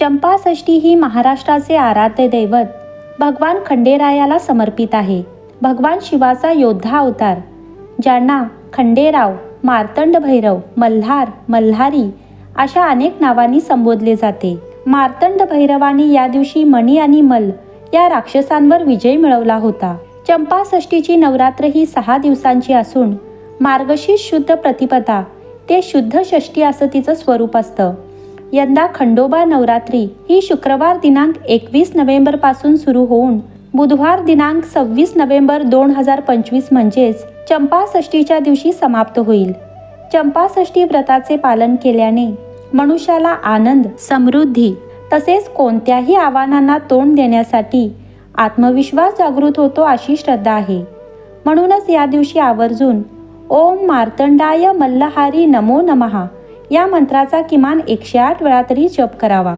चंपाषष्ठी ही महाराष्ट्राचे आराध्य दैवत. भगवान खंडेरायाला समर्पित आहे. भगवान शिवाचा योद्धा अवतार. ज्यांना खंडेराव मार्तंड भैरव मल्हार मल्हारी अशा अनेक नावांनी संबोधले जाते. मार्तंड भैरवानी या दिवशी मणी आणि मल या राक्षसांवर विजय मिळवला होता. चंपाषष्ठीची नवरात्र ही सहा दिवसांची असून मार्गशीर्ष शुद्ध प्रतिपदा ते शुद्ध षष्ठी असं तिचं स्वरूप असतं. यंदा खंडोबा नवरात्री ही शुक्रवार दिनांक एकवीस नोव्हेंबरपासून सुरू होऊन बुधवार दिनांक सव्वीस नोव्हेंबर दोन हजार पंचवीस म्हणजेच चंपाषष्ठीच्या दिवशी समाप्त होईल. चंपाषष्ठी व्रताचे पालन केल्याने मनुष्याला आनंद समृद्धी तसेच कोणत्याही आव्हानांना तोंड देण्यासाठी आत्मविश्वास जागृत होतो अशी श्रद्धा आहे. म्हणूनच या दिवशी आवर्जून ओम मार्तंडाय मल्लहारी नमो नमहा या मंत्राचा किमान एकशे आठ वेळा तरी जप करावा.